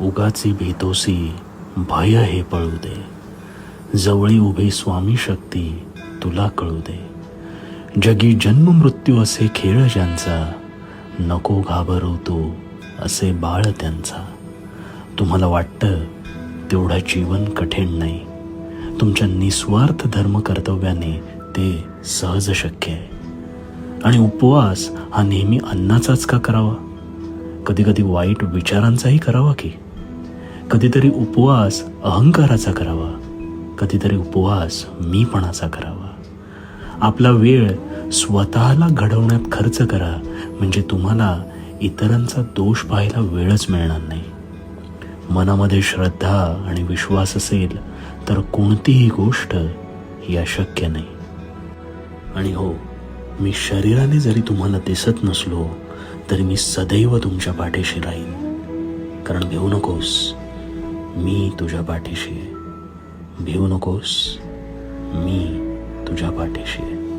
उगाची भीतोसी भय हे पळू दे. जवळी उभे स्वामी शक्ती तुला कळू दे. जगी जन्म मृत्यू असे खेळ ज्यांचा नको घाबरवतो असे बाळ त्यांचा. तुम्हाला वाटतं तेवढं जीवन कठीण नाही. तुमच्या निस्वार्थ धर्म कर्तव्याने ते सहज शक्य आहे. आणि उपवास हा नेहमी अन्नाचाच का करावा? कधी कधी वाईट विचारांचाही करावा की? कधीतरी उपवास अहंकाराचा करावा. कधीतरी उपवास मीपणाचा करावा. आपला वेळ स्वतःला घडवण्यात खर्च करा म्हणजे तुम्हाला इतरांचा दोष पाहायला वेळच मिळणार नाही. मनामध्ये श्रद्धा आणि विश्वास असेल तर कोणतीही गोष्ट ही अशक्य नाही. आणि हो मी शरीराने जरी तुम्हाला दिसत नसलो तरी मी सदैव तुमच्या पाठीशी राहीन. कारण घेऊ नकोस. मी तुझ्या पाठीशी. आहे भिवू नकोस. मी तुझ्या पाठीशी. आहे